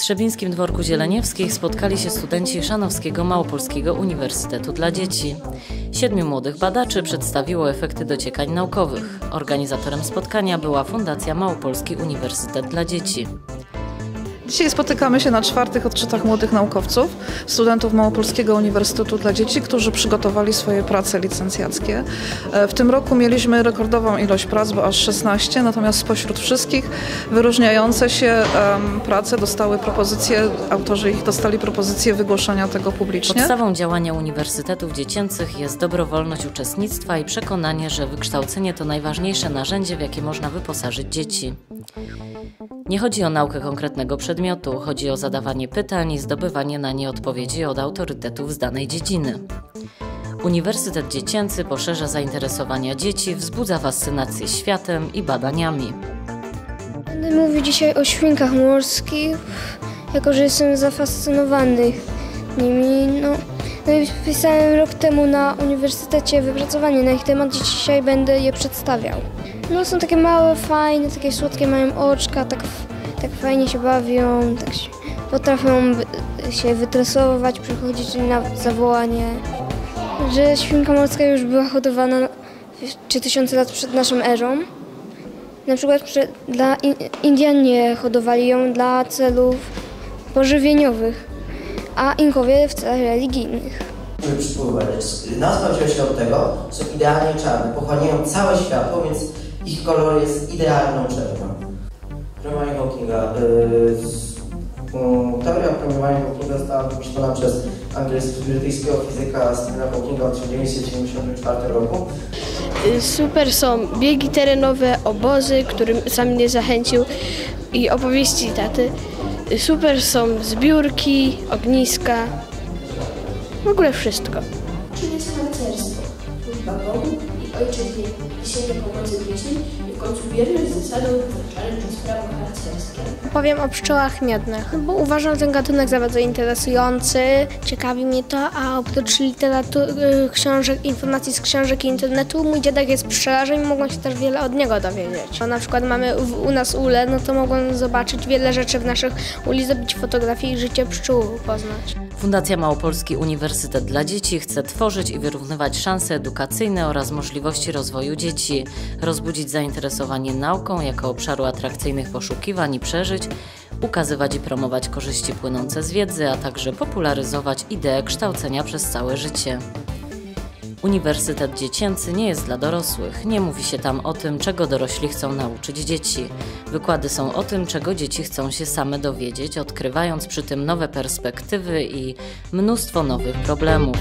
Trzebińskim Dworku Zieleniewskich spotkali się studenci Szanowskiego Małopolskiego Uniwersytetu dla Dzieci. Siedmiu młodych badaczy przedstawiło efekty dociekań naukowych. Organizatorem spotkania była Fundacja Małopolski Uniwersytet dla Dzieci. Dzisiaj spotykamy się na czwartych odczytach młodych naukowców, studentów Małopolskiego Uniwersytetu dla Dzieci, którzy przygotowali swoje prace licencjackie. E, W tym roku mieliśmy rekordową ilość prac, bo aż 16, natomiast spośród wszystkich wyróżniające się prace dostały propozycje, autorzy ich dostali propozycję wygłoszenia tego publicznie. Podstawą działania uniwersytetów dziecięcych jest dobrowolność uczestnictwa i przekonanie, że wykształcenie to najważniejsze narzędzie, w jakie można wyposażyć dzieci. Nie chodzi o naukę konkretnego przedmiotu, chodzi o zadawanie pytań i zdobywanie na nie odpowiedzi od autorytetów z danej dziedziny. Uniwersytet Dziecięcy poszerza zainteresowania dzieci, wzbudza fascynację światem i badaniami. Będę mówił dzisiaj o świnkach morskich, jako że jestem zafascynowany nimi. No, no i pisałem rok temu na uniwersytecie wypracowanie na ich temat, dzisiaj będę je przedstawiał. No są takie małe, fajne, takie słodkie, mają oczka, tak, tak fajnie się bawią, tak się, potrafią się wytresować, przychodzić na zawołanie. Że świnka morska już była hodowana 3000 lat przed naszą erą. Na przykład dla in, Indianie hodowali ją dla celów pożywieniowych, a Inkowie w celach religijnych. Nazwa wzięła się od tego, że są idealnie czarne, pochłaniają całe światło, więc ich kolor jest idealną czerwią. Promieniowanie Hawkinga. Mm, teoria promieniowania Hawkinga została wymyślona przez angielskiego brytyjskiego fizyka Stephena Hawkinga w 1974 roku. Super są biegi terenowe, obozy, którym sam mnie zachęcił i opowieści taty. Super są zbiórki, ogniska, w ogóle wszystko. Czym jest harcerstwo? Służba Bogu i ojczyźnie, niesienie pomocy bliźnim i w końcu wierność zasadą wyznaczanym przez prawo harcerskie. Powiem o pszczołach miodnych, bo uważam ten gatunek za bardzo interesujący, ciekawi mnie to, a oprócz literatury, książek, informacji z książek i internetu, mój dziadek jest pszczelarzem i mogłam się też wiele od niego dowiedzieć. Bo na przykład mamy w, u nas ulę, no to mogłam zobaczyć wiele rzeczy w naszych uli, zrobić fotografie i życie pszczół poznać. Fundacja Małopolski Uniwersytet dla Dzieci chce tworzyć i wyrównywać szanse edukacyjne oraz możliwości rozwoju dzieci, rozbudzić zainteresowanie nauką jako obszaru atrakcyjnych poszukiwań i przeżyć, ukazywać i promować korzyści płynące z wiedzy, a także popularyzować ideę kształcenia przez całe życie. Uniwersytet Dziecięcy nie jest dla dorosłych. Nie mówi się tam o tym, czego dorośli chcą nauczyć dzieci. Wykłady są o tym, czego dzieci chcą się same dowiedzieć, odkrywając przy tym nowe perspektywy i mnóstwo nowych problemów.